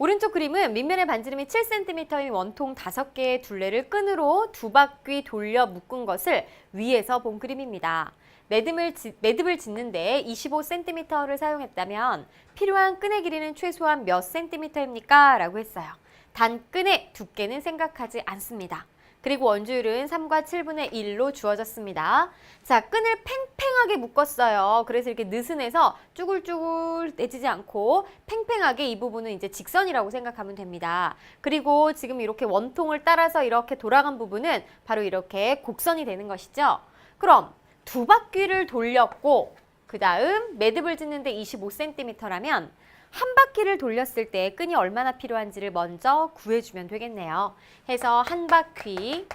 오른쪽 그림은 밑면의 반지름이 7cm인 원통 5개의 둘레를 끈으로 두 바퀴 돌려 묶은 것을 위에서 본 그림입니다. 매듭을, 지- 매듭을 짓는데 25cm를 사용했다면 필요한 끈의 길이는 최소한 몇 cm입니까? 라고 했어요. 단 끈의 두께는 생각하지 않습니다. 그리고 원주율은 3과 7분의 1로 주어졌습니다. 자, 끈을 팽팽하게 묶었어요. 그래서 이렇게 느슨해서 쭈글쭈글 내지지 않고 팽팽하게 이 부분은 이제 직선이라고 생각하면 됩니다. 그리고 지금 이렇게 원통을 따라서 이렇게 돌아간 부분은 바로 이렇게 곡선이 되는 것이죠. 그럼 두 바퀴를 돌렸고 그 다음 매듭을 짓는데 25cm라면 한 바퀴를 돌렸을 때 끈이 얼마나 필요한지를 먼저 구해주면 되겠네요. 해서 한 바퀴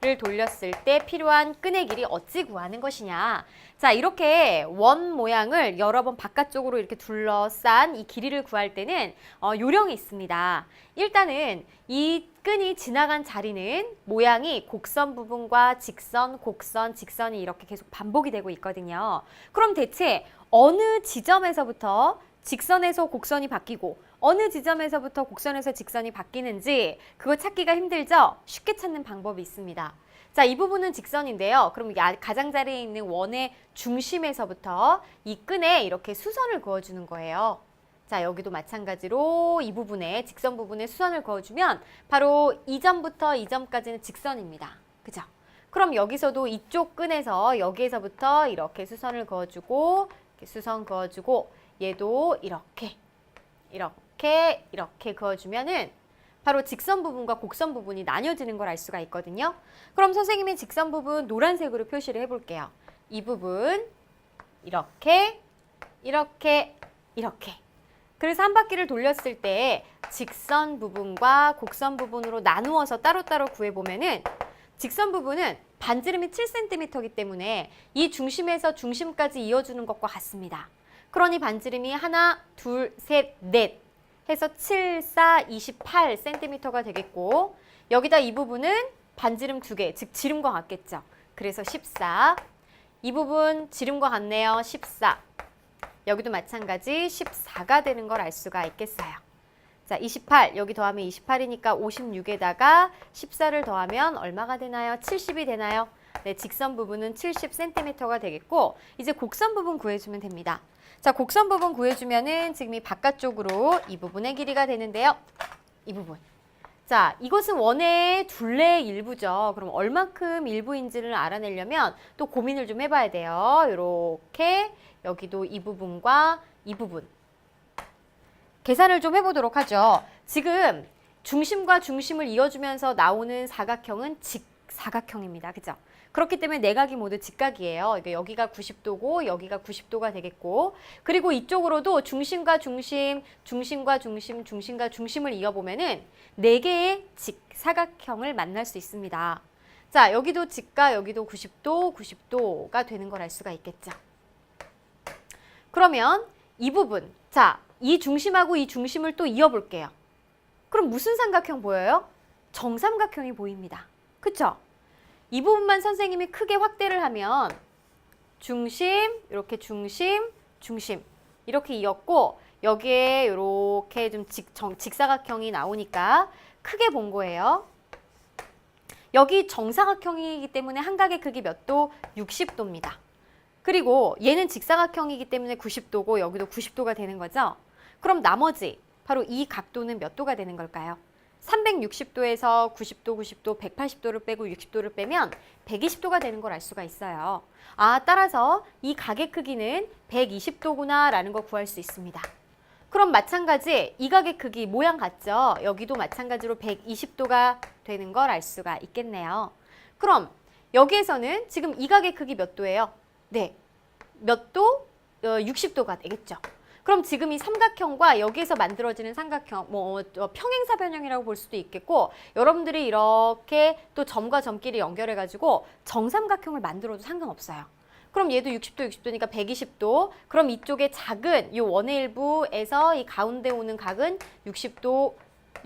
를 돌렸을 때 필요한 끈의 길이 어찌 구하는 것이냐. 자, 이렇게 원 모양을 여러 번 바깥쪽으로 이렇게 둘러싼 이 길이를 구할 때는 어, 요령이 있습니다. 일단은 이 끈이 지나간 자리는 모양이 곡선 부분과 직선, 곡선, 직선이 이렇게 계속 반복이 되고 있거든요. 그럼 대체 어느 지점에서부터 직선에서 곡선이 바뀌고 어느 지점에서부터 곡선에서 직선이 바뀌는지 그거 찾기가 힘들죠? 쉽게 찾는 방법이 있습니다. 자, 이 부분은 직선인데요. 그럼 가장자리에 있는 원의 중심에서부터 이 끈에 이렇게 수선을 그어주는 거예요. 자, 여기도 마찬가지로 이 부분에 직선 부분에 수선을 그어주면 바로 이 점부터 이 점까지는 직선입니다. 그죠? 그럼 여기서도 이쪽 끈에서 여기에서부터 이렇게 수선을 그어주고 이렇게 수선 그어주고 얘도 이렇게 이렇게 이렇게 그어주면은 바로 직선 부분과 곡선 부분이 나뉘어지는 걸 알 수가 있거든요. 그럼 선생님이 직선 부분 노란색으로 표시를 해볼게요. 이 부분 이렇게 이렇게 이렇게 그래서 한 바퀴를 돌렸을 때 직선 부분과 곡선 부분으로 나누어서 따로따로 구해보면은 직선 부분은 반지름이 7cm이기 때문에 이 중심에서 중심까지 이어주는 것과 같습니다. 그러니 반지름이 하나, 둘, 셋, 넷 해서 7, 4, 28cm가 되겠고 여기다 이 부분은 반지름 두 개, 즉 지름과 같겠죠. 그래서 14. 이 부분 지름과 같네요. 14. 여기도 마찬가지 14가 되는 걸 알 수가 있겠어요. 자, 28 여기 더하면 28이니까 56에다가 14를 더하면 얼마가 되나요? 70이 되나요? 네, 직선 부분은 70cm가 되겠고 이제 곡선 부분 구해주면 됩니다. 자, 곡선 부분 구해주면은 지금 이 바깥쪽으로 이 부분의 길이가 되는데요. 이 부분. 자, 이것은 원의 둘레의 일부죠. 그럼 얼만큼 일부인지를 알아내려면 또 고민을 좀 해봐야 돼요. 이렇게 여기도 이 부분과 이 부분. 계산을 좀 해보도록 하죠. 지금 중심과 중심을 이어주면서 나오는 사각형은 직사각형입니다. 그죠? 그렇기 때문에 내각이 모두 직각이에요. 이게 여기가 90도고 여기가 90도가 되겠고 그리고 이쪽으로도 중심과 중심, 중심과 중심, 중심과 중심을 이어보면은 네 개의 직사각형을 만날 수 있습니다. 자, 여기도 직과 여기도 90도, 90도가 되는 걸 알 수가 있겠죠. 그러면 이 부분, 자, 이 중심하고 이 중심을 또 이어볼게요. 그럼 무슨 삼각형 보여요? 정삼각형이 보입니다. 그쵸? 이 부분만 선생님이 크게 확대를 하면 중심, 이렇게 중심, 중심 이렇게 이었고 여기에 이렇게 좀 직, 정, 직사각형이 나오니까 크게 본 거예요. 여기 정사각형이기 때문에 한각의 크기 몇 도? 60도입니다. 그리고 얘는 직사각형이기 때문에 90도고 여기도 90도가 되는 거죠. 그럼 나머지 바로 이 각도는 몇 도가 되는 걸까요? 360도에서 90도, 90도, 180도를 빼고 60도를 빼면 120도가 되는 걸 알 수가 있어요. 아, 따라서 이 각의 크기는 120도구나 라는 걸 구할 수 있습니다. 그럼 마찬가지 이 각의 크기 모양 같죠? 여기도 마찬가지로 120도가 되는 걸 알 수가 있겠네요. 그럼 여기에서는 지금 이 각의 크기 몇 도예요? 네. 몇 도? 어, 60도가 되겠죠. 그럼 지금 이 삼각형과 여기에서 만들어지는 삼각형, 뭐 어, 평행사변형이라고 볼 수도 있겠고 여러분들이 이렇게 또 점과 점끼리 연결해가지고 정삼각형을 만들어도 상관없어요. 그럼 얘도 60도, 60도니까 120도. 그럼 이쪽에 작은 이 원의 일부에서 이 가운데 오는 각은 60도,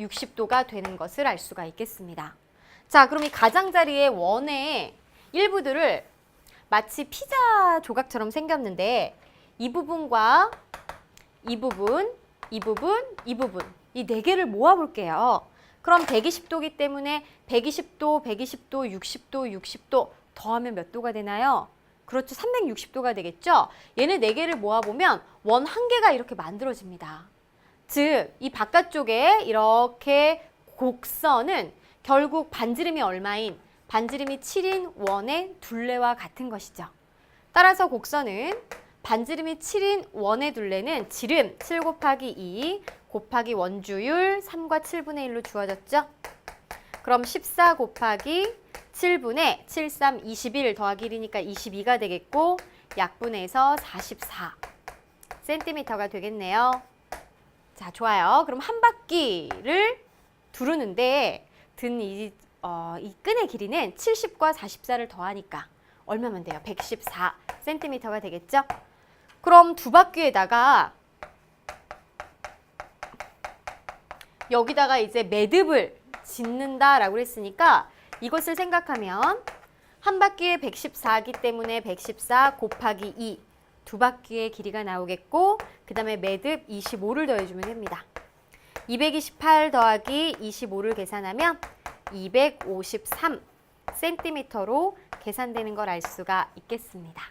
60도가 되는 것을 알 수가 있겠습니다. 자, 그럼 이 가장자리의 원의 일부들을 마치 피자 조각처럼 생겼는데 이 부분과 이 부분 이 부분, 이 부분. 이 네 개를 모아 볼게요. 그럼 120도기 때문에 120도, 120도, 60도, 60도 더하면 몇 도가 되나요? 그렇죠. 360도가 되겠죠? 얘네 네 개를 모아보면 원 한 개가 이렇게 만들어집니다. 즉, 이 바깥쪽에 이렇게 곡선은 결국 반지름이 얼마인 반지름이 7인 원의 둘레와 같은 것이죠. 따라서 곡선은 반지름이 7인 원의 둘레는 지름 7 곱하기 2 곱하기 원주율 3과 7분의 1로 주어졌죠. 그럼 14 곱하기 7분의 7, 3, 21 더하기 1이니까 22가 되겠고 약분해서 44 센티미터가 되겠네요. 자, 좋아요. 그럼 한 바퀴를 두르는데 든이 어, 이 끈의 길이는 70과 44를 더하니까 얼마면 돼요? 114 센티미터가 되겠죠? 그럼 두 바퀴에다가 여기다가 이제 매듭을 짓는다라고 했으니까 이것을 생각하면 한 바퀴에 114이기 때문에 114 곱하기 2 두 바퀴의 길이가 나오겠고 그 다음에 매듭 25를 더해주면 됩니다. 228 더하기 25를 계산하면 253 센티미터로 계산되는 걸 알 수가 있겠습니다.